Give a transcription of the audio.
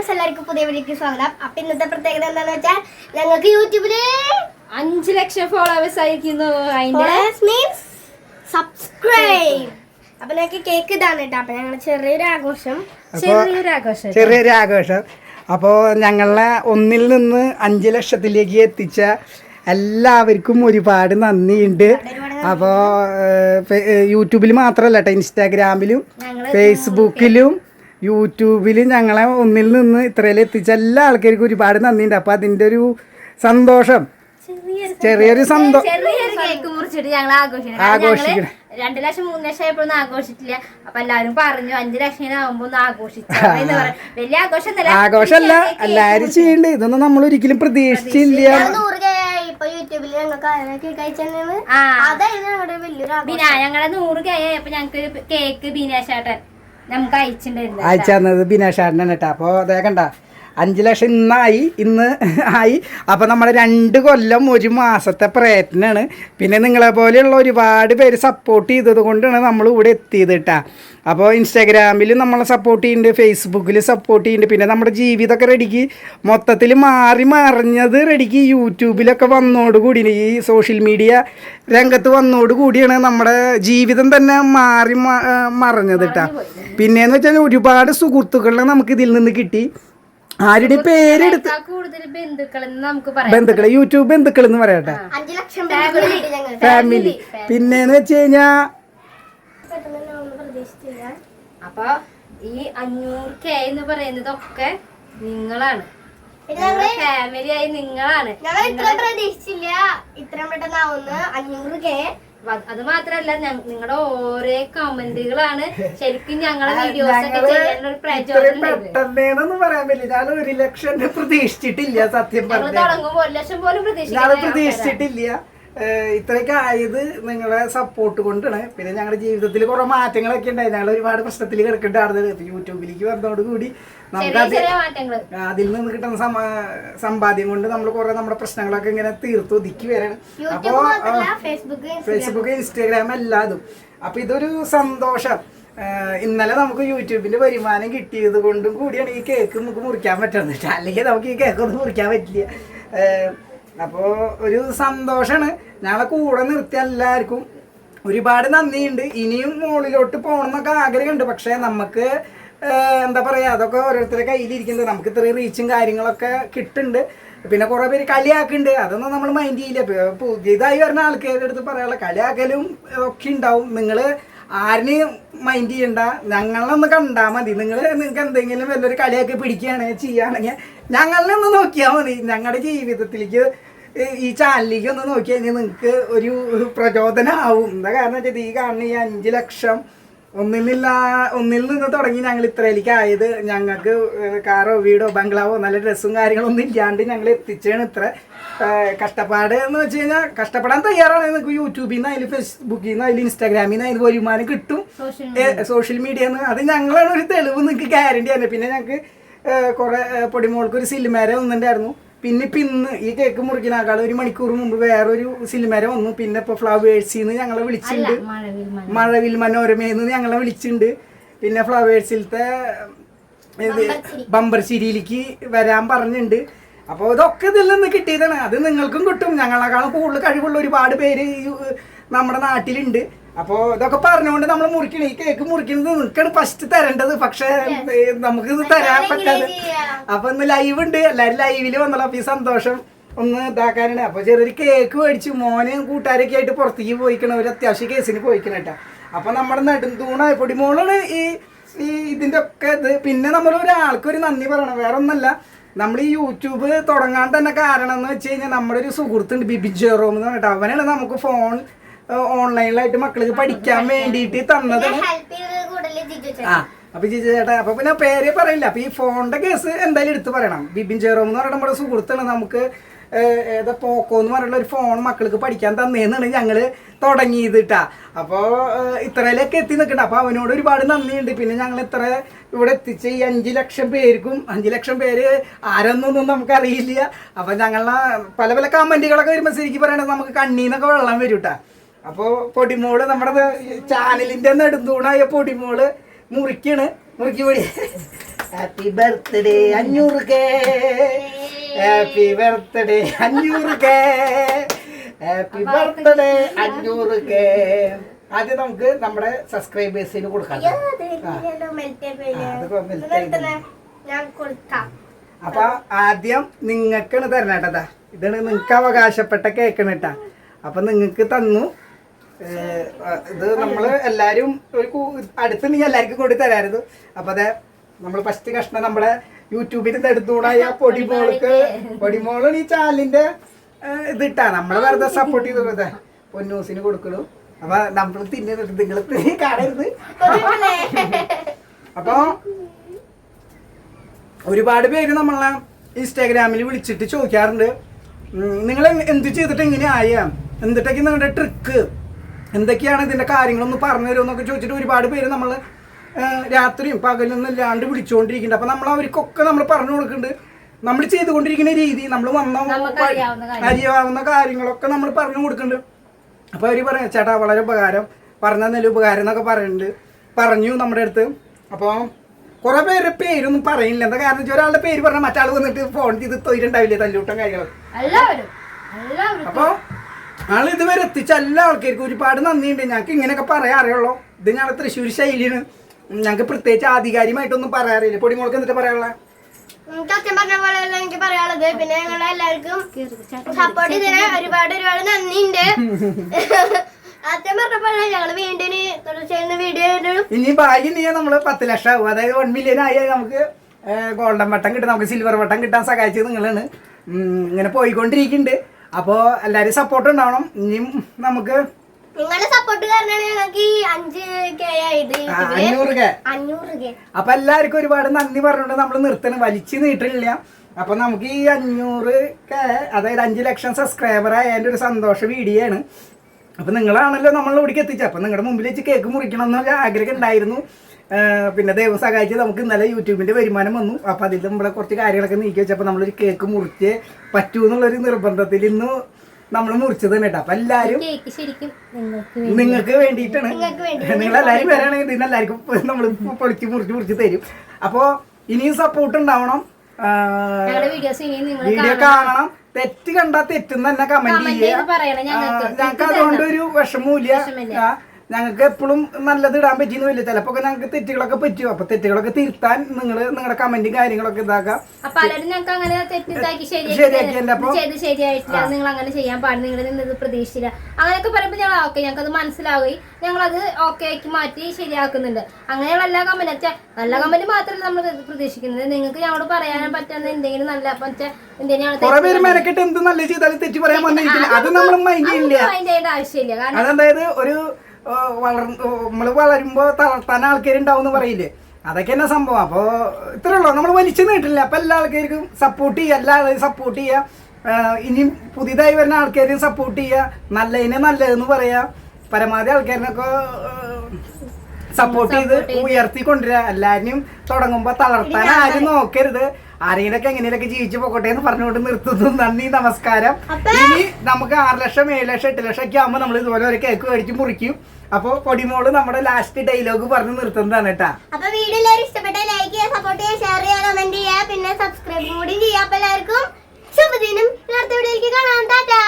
Friends എല്ലാവർക്കും പുതിയ വീഡിയോക്ക് സ്വാഗതം. അപ്പൊ ഇന്നത്തെ പ്രത്യേകത എന്താണെന്ന് വെച്ചാൽ ഞങ്ങൾക്ക് യൂട്യൂബിൽ അഞ്ച് ലക്ഷം ഫോളോവേഴ്സ് ആയിരിക്കുന്നു മീൻസ് സബ്സ്ക്രൈബ് അപ്പൊ ഞങ്ങൾക്ക് കേക്ക് ഇതാണ് കേട്ടോ. അപ്പൊ ഞങ്ങൾ ചെറിയൊരു ആഘോഷം. ചെറിയൊരു ആഘോഷം ചെറിയൊരു ആഘോഷം. അപ്പോൾ ഞങ്ങളെ ഒന്നിൽ നിന്ന് അഞ്ച് ലക്ഷത്തിലേക്ക് എത്തിച്ച എല്ലാവർക്കും ഒരുപാട് നന്ദിയുണ്ട്. അപ്പോൾ യൂട്യൂബിൽ മാത്രമല്ല കേട്ടോ ഇൻസ്റ്റാഗ്രാമിലും ഫേസ്ബുക്കിലും യൂട്യൂബിലും ഞങ്ങളെ ഒന്നിൽ നിന്ന് ഇത്രയിൽ എത്തിച്ച എല്ലാ ആൾക്കാർക്കും ഒരുപാട് നന്ദിയുണ്ട്. അപ്പോൾ അതിന്റെ ഒരു സന്തോഷം. ചെറിയൊരു സന്തോഷം കേക്ക്. ആഘോഷിക്കണം. രണ്ടു ലക്ഷം മൂന്ന് ലക്ഷം ആയപ്പോഴൊന്നും ആഘോഷിച്ചില്ല അപ്പൊ എല്ലാവരും പറഞ്ഞു അഞ്ചു ലക്ഷം ആവുമ്പോ ഒന്ന് ആഘോഷിച്ചു വലിയ ആഘോഷം ആഘോഷമല്ല എല്ലാരും ചെയ്യണ്ട് ഇതൊന്നും നമ്മൾ ഒരിക്കലും പ്രതീക്ഷിച്ചില്ല. യൂട്യൂബിൽ കേക്ക് ഞങ്ങളുടെ നൂറ് കെ അപ്പൊ ഞങ്ങൾക്ക് കേക്ക് ബീനാശേട്ടൻ നമുക്ക് അയച്ചിട്ടുണ്ടായിരുന്നു അയച്ചു തന്നത് ബിനേഷാടനാണ് കേട്ടോ. അപ്പോൾ അതേ കണ്ട? അഞ്ച് ലക്ഷം ഇന്നായി ഇന്ന് ആയി. അപ്പോൾ നമ്മൾ രണ്ട് കൊല്ലം ഒരു മാസത്തെ പ്രയത്നമാണ് പിന്നെ നിങ്ങളെ പോലെയുള്ള ഒരുപാട് പേര് സപ്പോർട്ട് ചെയ്തത് കൊണ്ടാണ് നമ്മൾ ഇവിടെ എത്തിയത് കേട്ടോ അപ്പോൾ ഇൻസ്റ്റാഗ്രാമിൽ നമ്മളെ സപ്പോർട്ട് ചെയ്യുന്നുണ്ട് ഫേസ്ബുക്കിൽ സപ്പോർട്ട് ചെയ്യുന്നുണ്ട് പിന്നെ നമ്മുടെ ജീവിതമൊക്കെ റെഡിക്ക് മൊത്തത്തിൽ മാറി മറിഞ്ഞത് റെഡിക്ക് യൂട്യൂബിലൊക്കെ വന്നോടുകൂടി ഈ സോഷ്യൽ മീഡിയ രംഗത്ത് വന്നോടുകൂടിയാണ് നമ്മുടെ ജീവിതം തന്നെ മാറി മറിഞ്ഞത് കേട്ടോ പിന്നെന്ന് വെച്ചാൽ ഒരുപാട് സുഹൃത്തുക്കളെ നമുക്ക് ഇതിൽ നിന്ന് കിട്ടി. ആരുടെ പേരെടുത്ത് കൂടുതൽ ബന്ധുക്കൾ യൂട്യൂബ് ബന്ധുക്കൾ എന്ന് പറയട്ടെ. ഫാമിലി പിന്നെന്ന് വെച്ച് കഴിഞ്ഞാ പെട്ടെന്ന് ഞങ്ങൾ പ്രതീക്ഷിച്ചില്ല അപ്പൊ ഈ അഞ്ഞൂറ് കെ എന്ന് പറയുന്നതൊക്കെ നിങ്ങളാണ്. ഫാമിലി ആയി നിങ്ങളാണ്. ഞങ്ങൾ ഇത്ര പ്രതീക്ഷിച്ചില്ല. ഇത്രയും പെട്ടെന്നാവുന്ന അഞ്ഞൂറ് കെ അത് മാത്രല്ല നിങ്ങളുടെ ഓരോ കമന്റുകളാണ് ശരിക്കും ഞങ്ങളെ വീഡിയോസ് ഒക്കെ ചെയ്യാനുള്ള ഒരു പ്രചോദനം ഉണ്ടായത്. പെട്ടെന്നേന്നൊന്നും പറയാൻ പറ്റില്ല. ഞാൻ ഒരു ലക്ഷം പ്രതീക്ഷിച്ചിട്ടില്ല സത്യം പറഞ്ഞു തുടങ്ങുമ്പോ ഒരു ലക്ഷം പോലും പ്രതീക്ഷിച്ചിട്ടില്ല. ഇത്രയൊക്കെ ആയത് നിങ്ങളെ സപ്പോർട്ട് കൊണ്ടാണ്. പിന്നെ ഞങ്ങളുടെ ജീവിതത്തിൽ കുറെ മാറ്റങ്ങളൊക്കെ ഉണ്ടായി ഞങ്ങൾ ഒരുപാട് പ്രശ്നത്തിൽ കിടക്കേണ്ടായിരുന്നത് യൂട്യൂബിലേക്ക് വന്നതോട് കൂടി നമുക്ക് അതിൽ നിന്ന് കിട്ടുന്ന സമാ- സമ്പാദ്യം കൊണ്ട് നമ്മൾ കുറെ നമ്മുടെ പ്രശ്നങ്ങളൊക്കെ ഇങ്ങനെ തീർത്ത് ഒതുക്കി വരാണ്. അപ്പോ യൂട്യൂബ് മാത്രമല്ല ഫേസ്ബുക്ക് ഫേസ്ബുക്ക് ഇൻസ്റ്റാഗ്രാം എല്ലാതും. അപ്പൊ ഇതൊരു സന്തോഷം. ഇന്നലെ നമുക്ക് യൂട്യൂബിന്റെ വരുമാനം കിട്ടിയത് കൊണ്ടും കൂടിയാണ് ഈ കേക്ക് നമുക്ക് മുറിക്കാൻ പറ്റുന്നത്. അല്ലെങ്കിൽ നമുക്ക് ഈ കേക്ക് ഒന്നും മുറിക്കാൻ പറ്റില്ല. അപ്പോ ഒരു സന്തോഷാണ്. ഞങ്ങളെ കൂടെ നിർത്തിയ എല്ലാവർക്കും ഒരുപാട് നന്ദിയുണ്ട്. ഇനിയും മുകളിലോട്ട് പോകണം എന്നൊക്കെ ആഗ്രഹമുണ്ട്. പക്ഷേ നമുക്ക് എന്താ പറയാ അതൊക്കെ ഓരോരുത്തരുടെ കയ്യിലിരിക്കുന്നത് നമുക്ക് ഇത്രയും റീച്ചും കാര്യങ്ങളൊക്കെ കിട്ടുന്നുണ്ട്. പിന്നെ കുറെ പേര് കളിയാക്കുന്നുണ്ട്. അതൊന്നും നമ്മൾ മൈൻഡ് ചെയ്യില്ല. പുതിയതായി വരുന്ന ആൾക്കാരുടെ അടുത്ത് പറയാനുള്ള കളിയാക്കലും ഒക്കെ ഉണ്ടാവും. നിങ്ങൾ ആരിനെയും മൈൻഡ് ചെയ്യണ്ട? ഞങ്ങളൊന്ന് കണ്ടാൽ മതി. നിങ്ങൾ നിങ്ങൾക്ക് എന്തെങ്കിലും വല്ലൊരു കളിയാക്കി പിടിക്കുകയാണെങ്കിൽ ചെയ്യുകയാണെങ്കിൽ ഞങ്ങളെ ഒന്ന് നോക്കിയാൽ മതി. ഞങ്ങളുടെ ജീവിതത്തിലേക്ക് ഈ- ചാനലിലേക്ക് ഒന്ന് നോക്കി കഴിഞ്ഞാൽ നിങ്ങൾക്ക് ഒരു പ്രചോദനമാവും എന്താ കാരണം വെച്ചാൽ ഈ കാണുന്ന ഈ അഞ്ച് ലക്ഷം ഒന്നിൽ നിന്നില്ല ഒന്നിൽ നിന്ന് തുടങ്ങി ഞങ്ങൾ ഇത്രയിലേക്ക് ആയത്. ഞങ്ങൾക്ക് കാറോ വീടോ ബംഗ്ലാവോ നല്ല ഡ്രസ്സും കാര്യങ്ങളൊന്നും ഇല്ലാണ്ട് ഞങ്ങൾ എത്തിച്ചാണ് ഇത്ര. കഷ്ടപ്പാട് എന്ന് വെച്ച് കഴിഞ്ഞാൽ കഷ്ടപ്പെടാൻ തയ്യാറാണ്. നിങ്ങൾക്ക് യൂട്യൂബിൽ നിന്ന് അതിൽ ഫേസ്ബുക്കിൽ നിന്ന് അതിൽ ഇൻസ്റ്റാഗ്രാമിൽ നിന്ന് അതിൽ വരുമാനം കിട്ടും. സോഷ്യൽ സോഷ്യൽ മീഡിയ അത് ഞങ്ങളാണ് ഒരു തെളിവ് നിങ്ങൾക്ക് ഗ്യാരണ്ടി ആണ് പിന്നെ ഞങ്ങൾക്ക് കുറെ പൊടിമോൾക്ക് ഒരു സിലിമേര വന്നിട്ടുണ്ടായിരുന്നു. പിന്നെ ഇപ്പം ഇന്ന് ഈ കേക്ക് മുറിക്കുന്നേക്കാൾ ഒരു മണിക്കൂർ മുമ്പ് വേറൊരു സിനിമേരെ വന്നു. പിന്നെ ഇപ്പോൾ ഫ്ലവേഴ്സിൽ നിന്ന് ഞങ്ങളെ വിളിച്ചിട്ടുണ്ട്. മഴവിൽ മഴ മഴവിൽ മനോരമയെന്ന് ഞങ്ങളെ വിളിച്ചിട്ടുണ്ട്. പിന്നെ ഫ്ലവേഴ്സിലത്തെ ഇത് ബമ്പർ ചിരിയിലേക്ക് വരാൻ പറഞ്ഞിട്ടുണ്ട്. അപ്പോൾ ഇതൊക്കെ ഇതിൽ നിന്ന് കിട്ടിയതാണ്. അത് നിങ്ങൾക്കും കിട്ടും. ഞങ്ങളെക്കാളും കൂടുതൽ കഴിവുള്ള ഒരുപാട് പേര് നമ്മുടെ നാട്ടിലുണ്ട്. അപ്പോൾ ഇതൊക്കെ പറഞ്ഞുകൊണ്ട് നമ്മൾ മുറിക്കണം ഈ കേക്ക് മുറിക്കുന്നത് നിനക്കാണ് ഫസ്റ്റ് തരേണ്ടത്. പക്ഷെ നമുക്ക് ഇത് തരാൻ പറ്റാതെ. അപ്പൊ ഇന്ന് ലൈവ് ഉണ്ട്. എല്ലാരും ലൈവിൽ വന്നല്ലോ അപ്പൊ ഈ സന്തോഷം ഒന്ന് ഇതാക്കാനാണ്. അപ്പൊ ചെറിയൊരു കേക്ക് മേടിച്ചു. മോന് കൂട്ടുകാരൊക്കെ ആയിട്ട് പുറത്തേക്ക് പോയിക്കണ. ഒരു അത്യാവശ്യ കേസിന് പോയിക്കണ കേട്ടോ. അപ്പൊ നമ്മുടെ നെടുന്തൂണായ പൊടി മോളാണ് ഈ ഈ ഇതിന്റെ ഒക്കെ ഇത്. പിന്നെ നമ്മൾ ഒരാൾക്ക് ഒരു നന്ദി പറയണം. വേറെ ഒന്നല്ല നമ്മൾ ഈ യൂട്യൂബ് തുടങ്ങാൻ തന്നെ കാരണം എന്ന് വെച്ച് കഴിഞ്ഞാൽ നമ്മുടെ ഒരു സുഹൃത്തുണ്ട് ബിബി ജെറോം എന്ന് പറഞ്ഞിട്ട്. അവനാണ് നമുക്ക് ഫോൺ ഓൺലൈനിലായിട്ട് മക്കൾക്ക് പഠിക്കാൻ വേണ്ടിയിട്ട് തന്നത്. ആ അപ്പൊ ജിജു ചേട്ടാ അപ്പൊ പിന്നെ പേര് പറയില്ല. അപ്പൊ ഈ ഫോണിന്റെ കേസ് എന്തായാലും എടുത്തു പറയണം. ബിബിൻ ജെറോം എന്ന് പറയുന്ന നമ്മുടെ സുഹൃത്താണ് നമുക്ക് ഏതാ പോക്കോ എന്ന് പറയുന്ന ഒരു ഫോൺ മക്കൾക്ക് പഠിക്കാൻ തന്നേന്നാണ് ഞങ്ങൾ തുടങ്ങിയതിട്ടാ അപ്പോൾ ഇത്രയിലൊക്കെ എത്തി നിൽക്കണ്ട അപ്പോൾ അവനോട് ഒരുപാട് നന്ദിയുണ്ട്. പിന്നെ ഞങ്ങൾ ഇത്ര ഇവിടെ എത്തിച്ച ഈ അഞ്ച് ലക്ഷം പേർക്കും അഞ്ച് ലക്ഷം പേര് ആരെന്നൊന്നും നമുക്കറിയില്ല. അപ്പൊ ഞങ്ങളെ പല പല കമന്റുകളൊക്കെ വരുമ്പോൾ ശരിക്കും പറയണത് നമുക്ക് കണ്ണീന്നൊക്കെ വെള്ളം വരും കേട്ടാ അപ്പോൾ പൊടിമോൾ നമ്മുടെ ചാനലിന്റെ നെടുന്തൂണായ പൊടിമോൾ മുറിക്കാണ്. മുറിക്കി പൊടി. ഹാപ്പി ബർത്ത്ഡേ അഞ്ഞൂറ് കേ ഹാപ്പി ബർത്ത്ഡേ അഞ്ഞൂറ് കേ ഹാപ്പി ബർത്ത്ഡേ അഞ്ഞൂറ് കേ ആദ്യം നമുക്ക് നമ്മുടെ സബ്സ്ക്രൈബേഴ്സിന് കൊടുക്കാം. അപ്പൊ ആദ്യം നിങ്ങൾക്കാണ് തരണേട്ടതാ ഇതാണ് നിങ്ങൾക്ക് അവകാശപ്പെട്ട കേക്കാണ് കേട്ടാ അപ്പൊ നിങ്ങൾക്ക് തന്നു. ഇത് നമ്മൾ എല്ലാരും ഒരു അടുത്തുണ്ടെങ്കിൽ എല്ലാവർക്കും കൂടി തരായിരുന്നു. അപ്പൊ അതെ നമ്മൾ ഫസ്റ്റ് കഷ്ണം നമ്മുടെ യൂട്യൂബിൽ നിന്ന് എടുത്തുകൂടായ പൊടിമോൾക്ക് പൊടിമോളാണ് ഈ ചാലിന്റെ ഇതിട്ടാ നമ്മളെ വെറുതെ സപ്പോർട്ട് ചെയ്തു. അതെ പൊന്നൂസിന് കൊടുക്കണു. അപ്പൊ നമ്മൾ തിന്നിട്ട് നിങ്ങൾ കാണരുത് അപ്പൊ ഒരുപാട് പേര് നമ്മളെ ഇൻസ്റ്റാഗ്രാമിൽ വിളിച്ചിട്ട് ചോദിക്കാറുണ്ട്. നിങ്ങൾ എന്ത് ചെയ്തിട്ട് എങ്ങനെയായ ആയ? എന്തിട്ടൊക്കെ നിങ്ങളുടെ ട്രിക്ക് എന്തൊക്കെയാണ് ഇതിന്റെ കാര്യങ്ങളൊന്ന് പറഞ്ഞു തരുമെന്നൊക്കെ ചോദിച്ചിട്ട് ഒരുപാട് പേര് നമ്മൾ രാത്രിയും പകലൊന്നും ഇല്ലാണ്ട് വിളിച്ചുകൊണ്ടിരിക്കുന്നുണ്ട് അപ്പൊ നമ്മൾ അവർക്കൊക്കെ നമ്മൾ പറഞ്ഞു കൊടുക്കുന്നുണ്ട്. നമ്മൾ ചെയ്തുകൊണ്ടിരിക്കുന്ന രീതി നമ്മൾ വന്ന അറിയാവുന്ന കാര്യം. അറിയാവുന്ന കാര്യങ്ങളൊക്കെ നമ്മൾ പറഞ്ഞു കൊടുക്കുന്നുണ്ട്. അപ്പൊ അവർ പറയാം ചേട്ടാ വളരെ ഉപകാരം. പറഞ്ഞ നല്ല ഉപകാരം എന്നൊക്കെ പറയുന്നുണ്ട്. പറഞ്ഞു നമ്മുടെ അടുത്ത്. അപ്പോൾ കുറേ പേരുടെ പേരൊന്നും പറയില്ല. എന്താ കാരണം വെച്ചാൽ ഒരാളുടെ പേര് പറഞ്ഞാൽ മറ്റാൾ വന്നിട്ട് ഫോൺ ചെയ്ത് തൊയിലുണ്ടാവില്ലേ തല്ലൂട്ടം കാര്യങ്ങളൊക്കെ എല്ലാവരും ആൾ ഇതുവരെ എത്തിച്ച എല്ലാ ആൾക്കാർക്കും ഒരുപാട് നന്ദിയുണ്ട്. ഞങ്ങൾക്ക് ഇങ്ങനെയൊക്കെ പറയാൻ അറിയുള്ളൂ. ഇത് ഞങ്ങൾ തൃശ്ശൂർ ശൈലിയാണ്. ഞങ്ങൾക്ക് പ്രത്യേകിച്ച് ആധികാരികമായിട്ടൊന്നും പറയാറില്ല പൊടിമോൾക്ക് എന്നിട്ട് പറയാനുള്ള? എനിക്ക് അച്ഛൻ പറഞ്ഞ പോലെയല്ല എനിക്ക് പറയാനുള്ളത്. പിന്നെ ഞങ്ങൾ എല്ലാവർക്കും സപ്പോർട്ട് ചെയ്തതിന് ഒരുപാട് ഒരുപാട് നന്ദിയുണ്ട്. അച്ഛൻ പറഞ്ഞ പോലെ ഞങ്ങൾ വീണ്ടും വീഡിയോ ഇനി ഭാഗ്യം നീ നമ്മൾ പത്ത് ലക്ഷം ആവും. അതായത് വൺ മില്യൺ ആയാൽ നമുക്ക് ഗോൾഡൻ വട്ടം കിട്ടും. നമുക്ക് സിൽവർ വട്ടം കിട്ടാൻ സഹായിച്ചത് നിങ്ങളാണ്. ഇങ്ങനെ പോയിക്കൊണ്ടിരിക്കുന്നുണ്ട്. അപ്പോൾ എല്ലാവരും സപ്പോർട്ട് ഉണ്ടാവണം. ഇനിയും നമുക്ക് നിങ്ങളുടെ സപ്പോർട്ട് കാരണമാണ് ഞങ്ങൾക്ക് ഈ അഞ്ച് കെ ആയത്. ആ, യൂട്യൂബിൽ അഞ്ഞൂറ് കെ അഞ്ഞൂറ് കെ അപ്പൊ എല്ലാവർക്കും ഒരുപാട് നന്ദി പറഞ്ഞുകൊണ്ട് നമ്മൾ നിർത്തണം. വലിച്ചു നീട്ടില്ല. അപ്പൊ നമുക്ക് ഈ അഞ്ഞൂറ് കെ അതായത് അഞ്ച് ലക്ഷം സബ്സ്ക്രൈബർ ആയതിന്റെ ഒരു സന്തോഷ വീഡിയോ ആണ്. അപ്പൊ നിങ്ങളാണല്ലോ നമ്മൾ ഇവിടേക്ക് എത്തിച്ചത്. അപ്പൊ നിങ്ങളുടെ മുമ്പിൽ വെച്ച് കേക്ക് മുറിക്കണം എന്നൊരു ആഗ്രഹം ഉണ്ടായിരുന്നു. പിന്നെ ദൈവം സഹായിച്ച് നമുക്ക് ഇന്നലെ യൂട്യൂബിന്റെ വരുമാനം വന്നു. അപ്പൊ അതിൽ നമ്മളെ കുറച്ച് കാര്യങ്ങളൊക്കെ നീക്കി വെച്ചപ്പോൾ നമ്മളൊരു കേക്ക് മുറിച്ച് പറ്റൂ എന്നുള്ളൊരു നിർബന്ധത്തിൽ ഇന്ന് നമ്മൾ മുറിച്ചത് തന്നെ കേട്ടോ. അപ്പൊ എല്ലാരും നിങ്ങൾക്ക് വേണ്ടിയിട്ടാണ്. എല്ലാരും വരാണെങ്കിൽ ഇതിന് എല്ലാവർക്കും നമ്മൾ പൊളിച്ച് മുറിച്ച് മുറിച്ച് തരും. അപ്പോൾ ഇനിയും സപ്പോർട്ട് ഉണ്ടാവണം. വീഡിയോ കാണണം. തെറ്റ് കണ്ടാ തെറ്റെന്ന് തന്നെ കമന്റ് ചെയ്യുക ഞങ്ങൾക്ക്. അതുകൊണ്ട് ഒരു വിഷമൂല്യ. ഞങ്ങൾക്ക് എപ്പോഴും നല്ലത് ഇടാൻ പറ്റിയെന്ന് വലിയ ചിലപ്പോ ഞങ്ങൾക്ക് തെറ്റുകളൊക്കെ പറ്റും. അപ്പൊ തെറ്റുകളൊക്കെ തിരുത്താൻ നിങ്ങൾ നിങ്ങളുടെ കമന്റും കാര്യങ്ങളൊക്കെ ഇതാക്കാം. അപ്പൊ- ശരിയായിട്ടില്ല. നിങ്ങൾ അങ്ങനെ ചെയ്യാൻ പാടില്ല. നിങ്ങൾ പ്രതീക്ഷിച്ചില്ല. അങ്ങനെയൊക്കെ പറയുമ്പോൾ ഞങ്ങൾ ഓക്കെ ഞങ്ങൾക്ക് അത് മനസ്സിലാവുകയും ഞങ്ങൾ അത് ഓക്കെ ആക്കി മാറ്റി ശരിയാക്കുന്നുണ്ട്. അങ്ങനെയുള്ള എല്ലാ കമന്റ് നല്ല കമന്റ് മാത്രമല്ല നമ്മൾ പ്രതീക്ഷിക്കുന്നത്. നിങ്ങൾക്ക് ഞങ്ങളോട് പറയാൻ പറ്റുന്ന എന്തെങ്കിലും നല്ല കുറെ പേര് മെനക്കെട്ട് എന്ത് നല്ല ചെയ്താലും തെറ്റ് പറയാൻ വന്നിരിക്കില്ല. അത് നമ്മൾ മൈൻഡ് ചെയ്യില്ല. അതായത് ഒരു വളർ നമ്മൾ വളരുമ്പോ തളർത്താൻ ആൾക്കാരുണ്ടാവും എന്ന് പറയില്ലേ? അതൊക്കെ തന്നെ സംഭവം? അപ്പോ ഇത്രേ ഉള്ളൂ. നമ്മൾ വലിച്ചു നീട്ടില്ല. അപ്പൊ എല്ലാ ആൾക്കാർക്കും സപ്പോർട്ട് ചെയ്യുക എല്ലാ ആളെയും സപ്പോർട്ട് ചെയ്യുക ഇനിയും പുതിയതായി വരുന്ന ആൾക്കാരെയും സപ്പോർട്ട് ചെയ്യുക നല്ലതിനെ നല്ലതെന്ന് പറയാ. പരമാവധി ആൾക്കാരിനൊക്കെ സപ്പോർട്ട് ചെയ്ത് ഉയർത്തി കൊണ്ടുവരിക എല്ലാവരെയും തുടങ്ങുമ്പോൾ തളർത്താൻ ആരും നോക്കരുത്. ആരെങ്കിലൊക്കെ എങ്ങനെയൊക്കെ ജീവിച്ചു പോകട്ടെ എന്ന് പറഞ്ഞുകൊണ്ട് നിർത്തുന്നു. നന്ദി നമസ്കാരം. ഇനി നമുക്ക് ആറ് ലക്ഷം ഏഴ് ലക്ഷം എട്ട് ലക്ഷം ഒക്കെ ആകുമ്പോൾ നമ്മൾ ഇതുപോലെ ഒരു കേക്ക് മേടിച്ച് മുറിക്കും. അപ്പോൾ പൊടിമോൾ നമ്മുടെ ലാസ്റ്റ് ഡയലോഗ് പറഞ്ഞ് നിർത്തുന്നതാണ് കേട്ടാ. അപ്പൊ വീഡിയോ എല്ലാവരും ഇഷ്ടപ്പെട്ട ലൈക്ക് ചെയ്യുക സപ്പോർട്ട് ചെയ്യുക ഷെയർ ചെയ്യുക കമന്റ് ചെയ്യുക പിന്നെ സബ്സ്ക്രൈബ് കൂടി ചെയ്യുക അപ്പൊ എല്ലാവർക്കും ശുഭദിനം. അടുത്ത വീഡിയോയിലേക്ക് കാണാം. ടാറ്റാ.